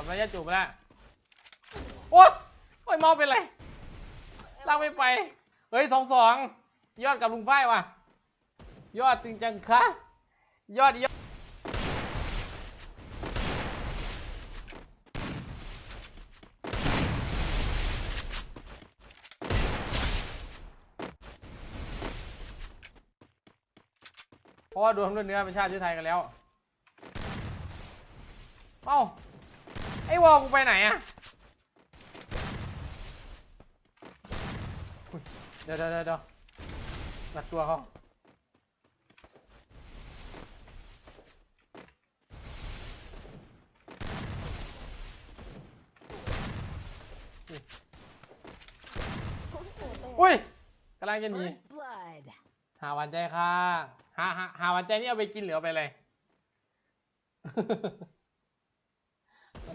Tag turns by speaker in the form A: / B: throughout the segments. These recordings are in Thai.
A: กับระยะจูบไปแล้วโอ๊ยโอ้ยเมาเป็นไรลากไม่ไป เฮ้ยสองสองยอดกับลุงไพ่ว่ะ ยอดจริงจังคะยอดยอดเพราะว่าดวงด้วยเนื้อเป็นชาติชื่อไทยกันแล้ว เอ้า ไอ้วอลกูไปไหนอะอุ๊ยเดี๋ยวเดี๋ยวเดี๋ยวเดี๋ยวตัดตัวเขาอุ้ยกำลังจะหนี
B: First blood.
A: หาหวานใจค่ะหาหาหาหวานใจนี่เอาไปกินหรือเอาไปอะไรตอ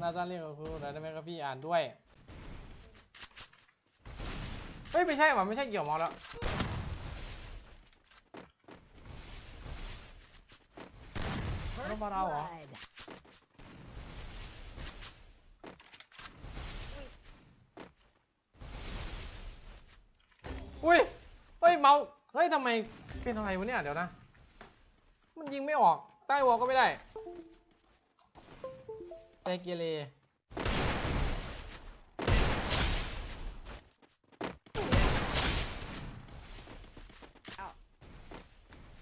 A: นอาจารย์เรียกครูหน่อยได้ไหมครับพี่อ่านด้วย เฮ้ย ไม่ใช่หว่าไม่ใช่เกี่ยวมอแล้ว
B: First
A: ba đâu hả?
B: blood.
A: อุ้ย เฮ้ย เมา เฮ้ยทำไมเป็นอะไรวะเนี่ย เดี๋ยวนะ มันยิงไม่ออก ใต้วอลก็ไม่ได้ ใจเกเร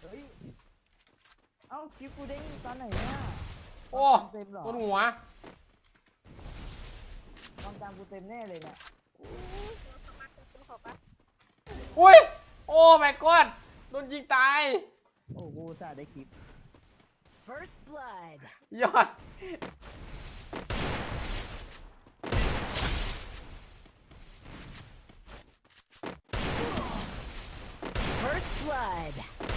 C: เฮ้ย เอ้าคลิปกูเด้งตอนไหนเนี่ย
A: โอ้
C: เต็มเหรอ
A: บนหัว
C: ความจำกูเต็มแน่เลยเนี่ย
A: อุ้ย โอ้ my god โดนยิงตาย
C: โอ้กูอุตสาห์ได้คลิป
B: First blood.
A: ยอด
B: First blood.